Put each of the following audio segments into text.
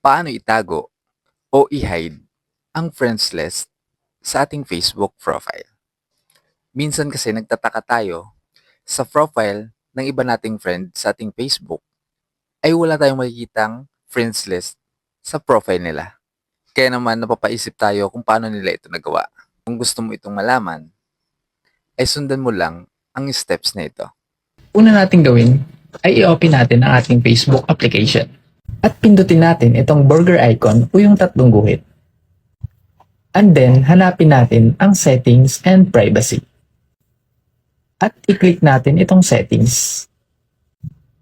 paano itago o i-hide ang friends list sa ating Facebook profile. Minsan kasi nagtataka tayo sa profile ng iba nating friend sa ating Facebook ay wala tayong makikitang friends list sa profile nila. Kaya naman napapaisip tayo kung paano nila ito nagawa. Kung gusto mo itong malaman, ay sundan mo lang ang steps na ito. Una nating gawin ay i-open natin ang ating Facebook application. At pindutin natin itong burger icon o yung tatlong guhit. And then, hanapin natin ang settings and privacy. At i-click natin itong settings.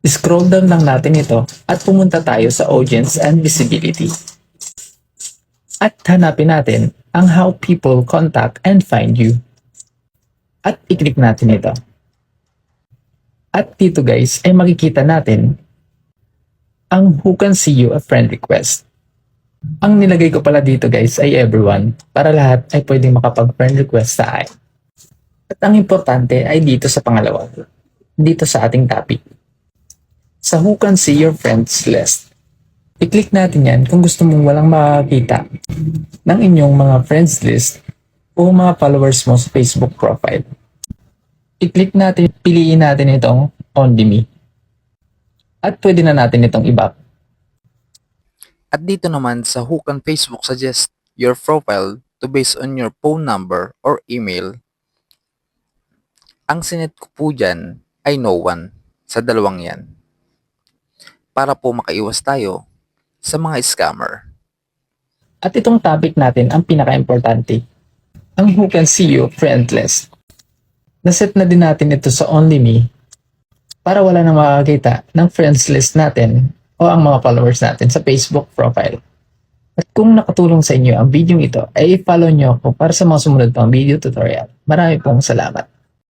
Scroll down lang natin ito at pumunta tayo sa audience and visibility. At hanapin natin ang how people contact and find you. At i-click natin ito. At dito guys ay makikita natin ang who can see you a friend request. Ang nilagay ko pala dito guys ay everyone para lahat ay pwedeng makapag-friend request sa akin. At ang importante ay dito sa pangalawa, dito sa ating topic. Sa who can see your friends list. I-click natin yan kung gusto mong walang makakita ng inyong mga friends list o mga followers mo sa Facebook profile i-click natin, piliin natin itong only me. At pwede na natin itong i-back. At dito naman sa who can Facebook suggest your profile to base on your phone number or email, ang sinet ko po dyan ay no one sa dalawang yan. Para po makaiwas tayo sa mga scammer. At itong topic natin ang pinaka-importante. Ang who can see you friend list. Naset na din natin ito sa only me para wala na makakita ng friends list natin o ang mga followers natin sa Facebook profile. At kung nakatulong sa inyo ang video ito, ay i-follow nyo ako para sa mga sumunod pang video tutorial. Marami pong salamat.